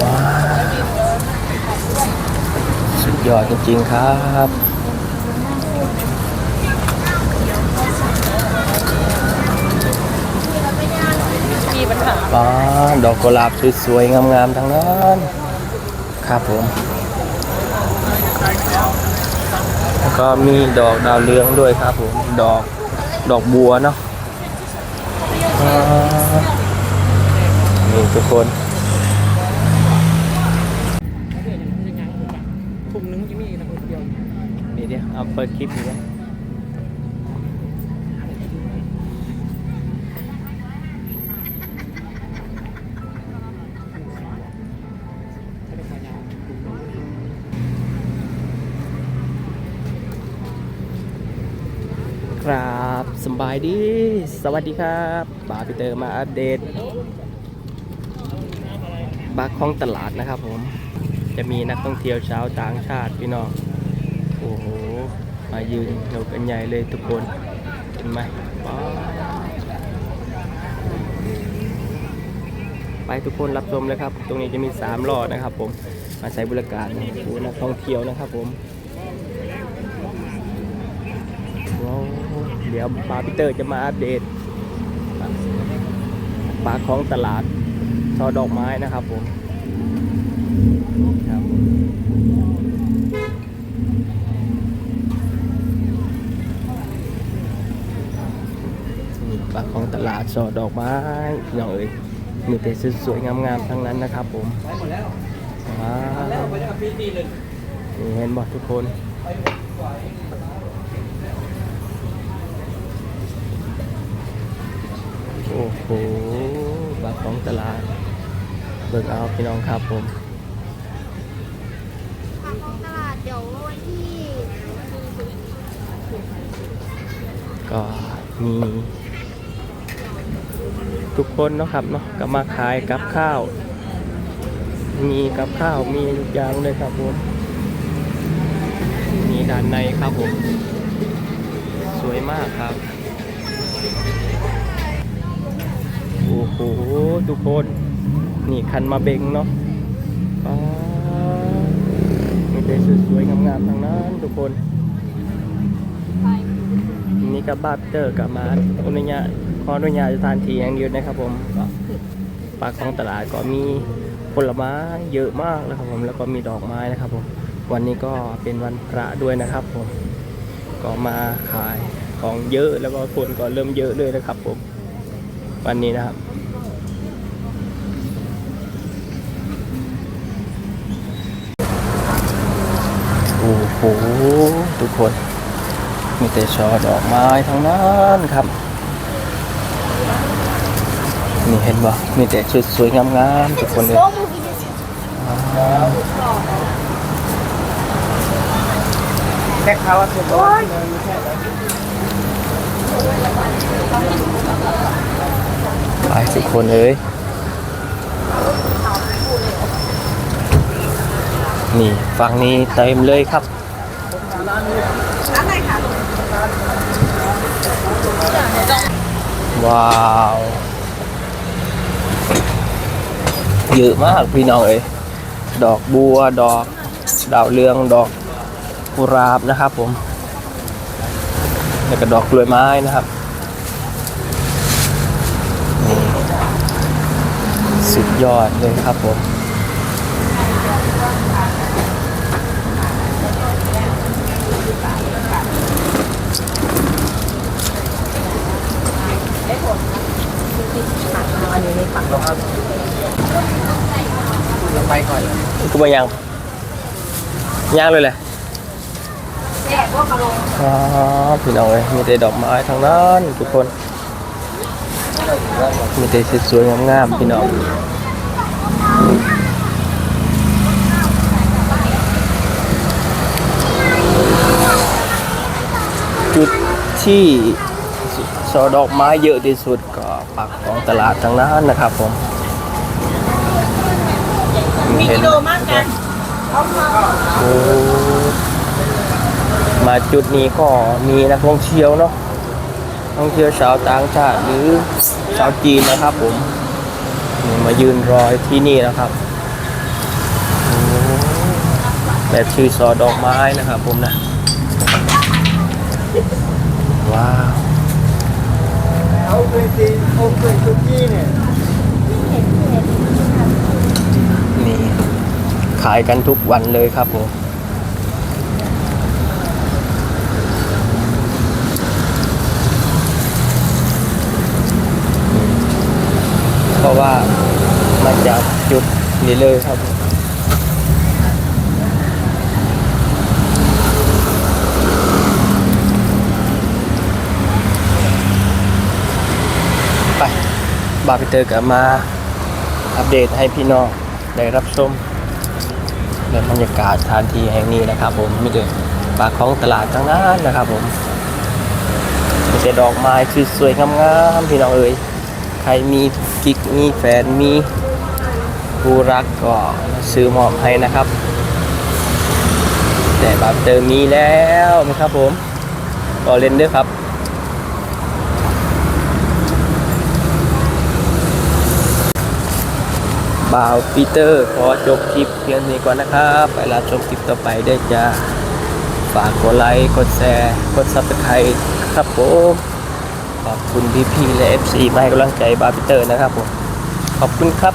ว้าสุดยอดจริงๆครับป้าดอกกุหลาบสวยๆงามๆทั้งนั้นครับผม แล้วก็มีดอกดาวเรืองด้วยครับผม ดอกดอกบัวเนาะนี่ทุกคน ถุงนึงจะมีนะคนเดียว นี่ เอาเปิดคลิปดูนะครับสบายดี สวัสดีครับบาร์พีเตอร์มาอัปเดตบักของตลาดนะครับผม จะมีนักท่องเที่ยวชาวต่างชาติพี่น้อง โอ้โห มายืนยกกันใหญ่เลยทุกคน เห็นไหมไปทุกคนรับชมเลยครับ ตรงนี้จะมี3ล้อนะครับ ผม มาใช้บริการผู้นักท่องเที่ยวนะครับผมว้าวเดี๋ยวปาพีเตอร์จะมาอัปเดตปลาของตลาดชอดอกไม้นะครับผมครับ ปากของตลาดสอดดอกไม้พี่น้องเอ้ยมีแต่สวยๆงามๆทั้งนั้นนะครับ ผมว้าวนี่เห็นบอกทุกคนโอ้โหปากของตลาดเบิกเอาพี่น้องครับผมทาของตลาดเดี๋ยววันที่ก็มี ทุกคนเนาะครับเนาะก็มาขายกับข้าว มีกับข้าวมีทุกอย่างเลยครับผมมีด้านในครับผม สวยมากครับโอ้โหทุกคนนี่คันมาเบงเนาะมีแต่สวยๆงามๆทั้งนั้นทุกคน นี่กับบาเตอร์กับมาอนุญาตขออนุญาตสถานที่อย่างเดียวนะครับ ผมก็ปากของตลาดก็มีผลไม้เยอะมากนะครับ ผมแล้วก็มีดอกไม้นะครับ ผมวันนี้ก็เป็นวันพระด้วยนะครับ ผมก็มาขายของเยอะแล้วก็คนก็เริ่มเยอะเลยนะครับ ผมวันนี้นะครับโอ้โหทุกคน มีแต่ช่อดอกไม้ทั้งนั้นครับ นี่เห็นบ่มีแต่ชุดสวยงามๆทุกคนเลยว้าวแค่เขาว่าถูกโอ้ยไปทุกคนเลยนี่ฝั่งนี้เต็มเลยครับ ว้าว เยอะมากพี่น้องเอ้ยดอกบัวดอกดาวเรืองดอกกุหลาบนะครับผม แล้วก็ดอกกล้วยไม้นะครับนี่สุดยอดเลยครับผม เราไปก่อน มายังย่างเลยแหละอ๋อพี่น้องเอ้ยมีแต่ดอกไม้ทั้งนั้นทุกคน มีแต่สวยๆงามๆพี่น้องจุดที่สอดอกไม้เยอะที่สุดก็ปักของตลาดทั้งนั้นนะครับผม มีกิโลมากกันโอ้มาจุดนี้ก็มีนักท่องเที่ยวเนาะท่องเที่ยวชาวต่างชาติหรือชาวจีนนะครับ ผมมายืนรอที่นี่นะครับแบบชื่อซอดอกไม้นะครับ ผมนะว้าวเอาไปกินเอาไปทุกที่เนี่ย ขายกันทุกวันเลยครับผมเพราะว่ามาจากจุดนี้เลยครับไปบาร์พีเตอร์กลับมาอัปเดตให้พี่น้อง ได้รับชมในบรรยากาศสถานที่แห่งนี้นะครับ ผมมีแต่ปากของตลาดทั้งนั้นนะครับ ผมมีแต่ดอกไม้คือสวยงามๆพี่น้องเอ๋ยใครมีกิ๊กมีแฟนมีผู้รักก็ซื้อมอบให้นะครับ แต่บาร์เตอร์มีแล้วนะครับผมก็เล่นด้วยครับ บ่าวปีเตอร์ขอจบคลิปเพียงนี้ก่อนนะครับ ไปรับชมคลิปต่อไปได้จ้าฝากกดไลค์ กดแชร์ กดซับสไครต์ครับผม ขอบคุณพี่ๆและ FC มาให้กำลังใจบาวปีเตอร์นะครับผม ขอบคุณครับ